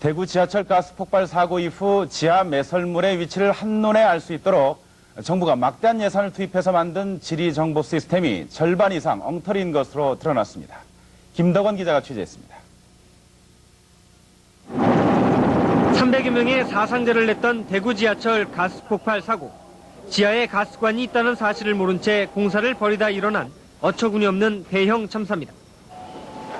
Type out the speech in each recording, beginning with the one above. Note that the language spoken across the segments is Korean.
대구 지하철 가스 폭발 사고 이후 지하 매설물의 위치를 한눈에 알 수 있도록 정부가 막대한 예산을 투입해서 만든 지리 정보 시스템이 절반 이상 엉터리인 것으로 드러났습니다. 김덕원 기자가 취재했습니다. 300여 명의 사상자를 냈던 대구 지하철 가스 폭발 사고. 지하에 가스관이 있다는 사실을 모른 채 공사를 벌이다 일어난 어처구니 없는 대형 참사입니다.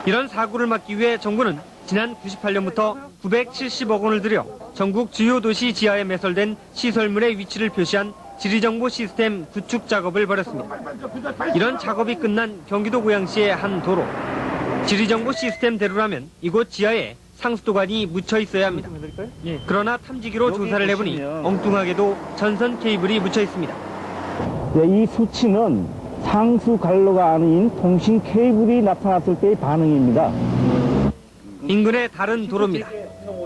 이런 사고를 막기 위해 정부는 지난 98년부터 970억 원을 들여 전국 주요 도시 지하에 매설된 시설물의 위치를 표시한 지리정보 시스템 구축 작업을 벌였습니다. 이런 작업이 끝난 경기도 고양시의 한 도로. 지리정보 시스템대로라면 이곳 지하에 상수도관이 묻혀 있어야 합니다. 그러나 탐지기로 조사를 해보니 엉뚱하게도 전선 케이블이 묻혀 있습니다. 네, 이 수치는 상수 갈로가 아닌 통신 케이블이 나타났을 때의 반응입니다. 인근의 다른 도로입니다.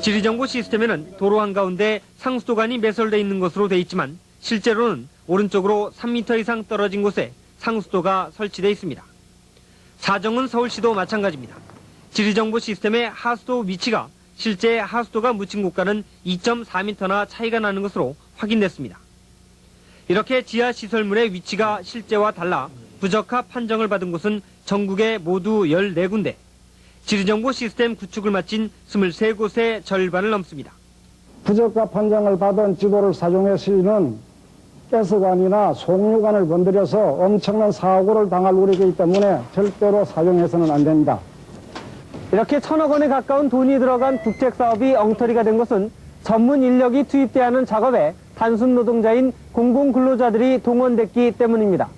지리정보 시스템에는 도로 한가운데 상수도관이 매설돼 있는 것으로 돼 있지만 실제로는 오른쪽으로 3m 이상 떨어진 곳에 상수도가 설치돼 있습니다. 사정은 서울시도 마찬가지입니다. 지리정보 시스템의 하수도 위치가 실제 하수도가 묻힌 곳과는 2.4m나 차이가 나는 것으로 확인됐습니다. 이렇게 지하 시설물의 위치가 실제와 달라 부적합 판정을 받은 곳은 전국에 모두 14군데, 지리정보 시스템 구축을 마친 23곳의 절반을 넘습니다. 부적합 판정을 받은 지도를 사용해 시는 가스관이나 송유관을 건드려서 엄청난 사고를 당할 우려이기 때문에 절대로 사용해서는 안 됩니다. 이렇게 천억 원에 가까운 돈이 들어간 국책 사업이 엉터리가 된 것은 전문 인력이 투입돼야 하는 작업에 단순 노동자인 공공 근로자들이 동원됐기 때문입니다.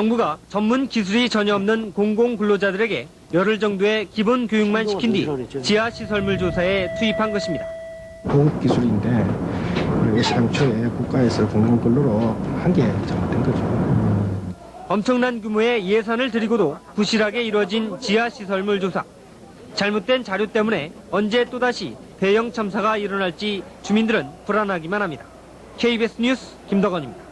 정부가 전문 기술이 전혀 없는 공공 근로자들에게 열흘 정도의 기본 교육만 시킨 뒤 지하 시설물 조사에 투입한 것입니다. 고급 기술인데 우리가 시당초에 국가에서 공공 근로로 한 게 잘못된 거죠. 엄청난 규모의 예산을 들이고도 부실하게 이루어진 지하 시설물 조사. 잘못된 자료 때문에 언제 또다시 대형 참사가 일어날지 주민들은 불안하기만 합니다. KBS 뉴스 김덕원입니다.